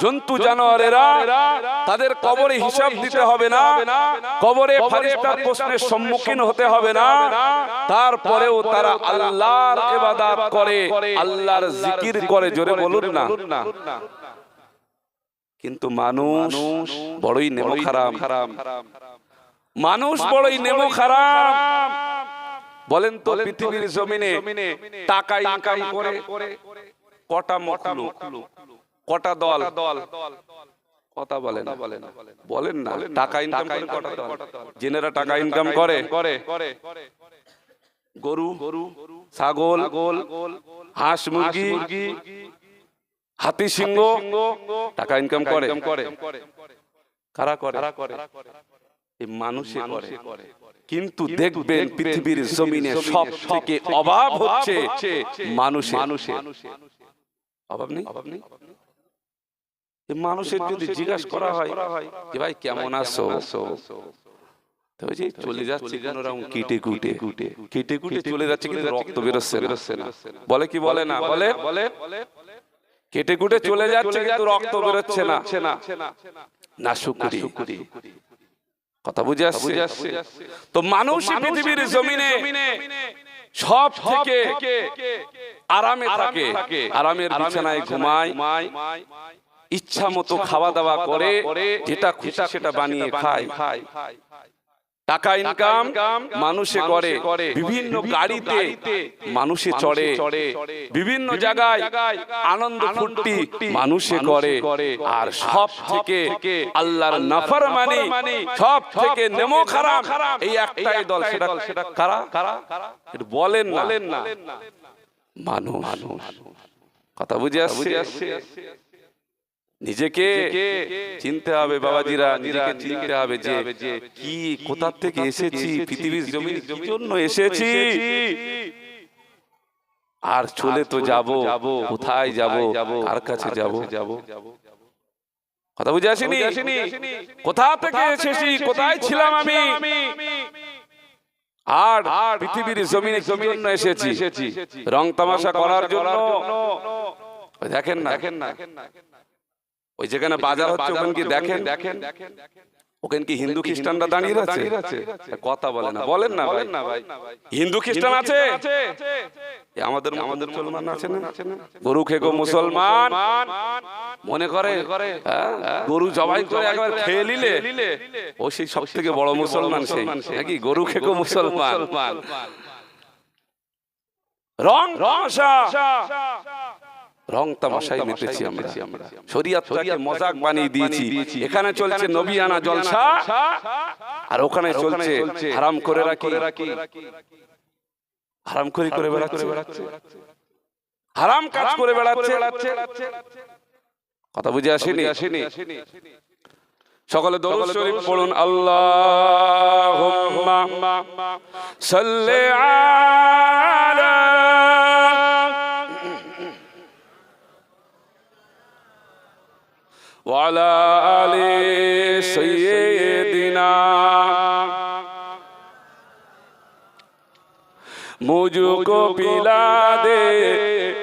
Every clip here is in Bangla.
জন্তু জানোয়ারেরা তাদের কবরে হিসাব দিতে হবে না কবরে ফারিস্তার প্রশ্নের সম্মুখীন হতে হবে না তারপরেও তারা আল্লাহর ইবাদত করে আল্লাহর জিকির করে জোরে বলুন না। কিন্তু মানুষ বড়ই নেমো খারাপ। মানুষ বড়ই নেমো খারাপ। বলেন তো পৃথিবীর জমিনে টাকা ইনকাম করে কটা মখলুক কটা দল? দল? কথা বলেন বলেন না। টাকা ইনকাম করে কটা দল? জেনেরা টাকা ইনকাম করে। করে। গরু গরু ছাগল গোল হাঁস মুরগি হাতি সিংহ টাকা ইনকাম করে। কারা। করে এই মানুষে করে। কিন্তু দেখবেন পৃথিবীর জমিনে সব থেকে অভাব হচ্ছে মানুষে অভাব নেই অভাব নেই? মানুষের যদি জিজ্ঞাসা করা হয় যে ভাই কেমন আছো? তো যে চলে যাচ্ছে কোন রকম কেটে কুটে। কুটে কেটে। কুটে চলে যাচ্ছে কিন্তু রক্ত বেরোচ্ছে বেরোচ্ছে না। বলে কি বলে না? বলে বলে? কেটে কুটে চলে যাচ্ছে কিন্তু রক্ত বেরোচ্ছে না। না। শুকুরি। কথা বুঝে আসছে? তো মানুষ পৃথিবীর জমিনে সব থেকে আরামে থাকে। আরামের বিছানায় ঘুমায়। ইচ্ছা মতো খাওয়া দাওয়া করে যেটা খুশি সেটা বানিয়ে খায়। টাকা ইনকাম মানুষে করে। বিভিন্ন গাড়িতে মানুষে চড়ে। বিভিন্ন জায়গায় আনন্দ ফুর্তি মানুষে করে। আর সব থেকে আল্লাহর নাফার মানি সব থেকে নেমো খারাপ। এই একটাই দল সেটা সেটা কারা? কারা? বলেন না। মানুষ। কথা বুঝে আসছে। নিজেকে চিনতে হবে বাবাজিরা নিজেকে চিনতে হবে যে কি কোথা থেকে এসেছি পৃথিবীর জমি কি জন্য এসেছি? আর চলে তো যাব কোথায় যাব কার কাছে যাব? কথা বুঝে আসেনি? কোথা থেকে এসেছি? কোথায় ছিলাম আমি? আর পৃথিবীর জমিনে কি জন্য এসেছি? রং তামাশা করার জন্য? দেখেন না। দেখেন না। ওই যেখানে বাজার হচ্ছে ওখানে কি দেখেন দেখেন ওখানে কি হিন্দু খ্রিস্টানরা দাঁড়িয়ে আছে কথা বলে না বলেন না ভাই হিন্দু খ্রিস্টান আছে আমাদের আমাদের মুসলমান আছে না গরু খেকো মুসলমান মনে করে হ্যাঁ, গরু জবাই করে একবার খেয়ে নিলে ও সেই সব থেকে বড় মুসলমান সেই নাকি গরু খেকো মুসলমান রং রসা রং তামাশাই মেতেছি আমরা। শরিয়াতটাকে মজাক বানিয়ে দিয়েছি। এখানে চলছে নবিয়ানা জলসা। আর ওখানে চলছে হারাম করে রাখি। হারাম করে করে বেড়াচ্ছে। হারাম কাজ করে বেড়াচ্ছে। কথা বুঝে আসেনি? আসেনি। সকলে দরুদ শরীফ পড়ুন। আল্লাহুম্মা সাল্লি আলা وعلى آل سيدنا مجھ کو پلا دے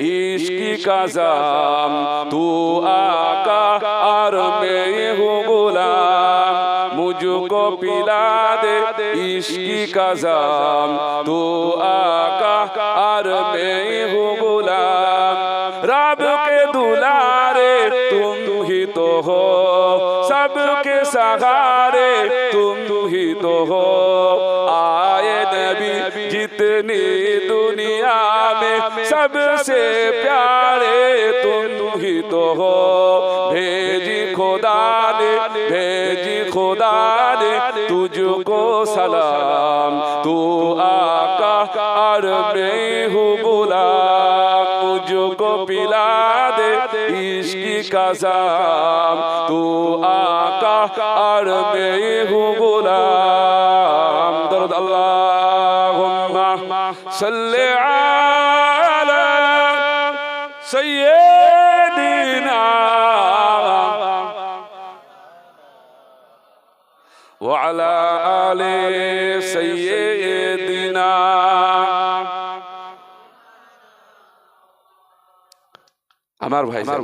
عشق کا زام تو آقا اور میں ہوں غلام مجھ کو پلا دے عشق کا زام تو آقا اور میں ہوں غلام رب सहारे तुम ही तो हो आए नबी जितनी दुनिया में सबसे प्यारे तुम ही तो हो भेजी खुदा ने भेजी खुदा ने तुझको सलाम तू आका और मैं हूँ गुलाम मुझको पिला दे इश्क का जाम तू आका আর غلام درد اللهم صل على سيدنا وعلى آل سيدنا. আমার ভাই আমার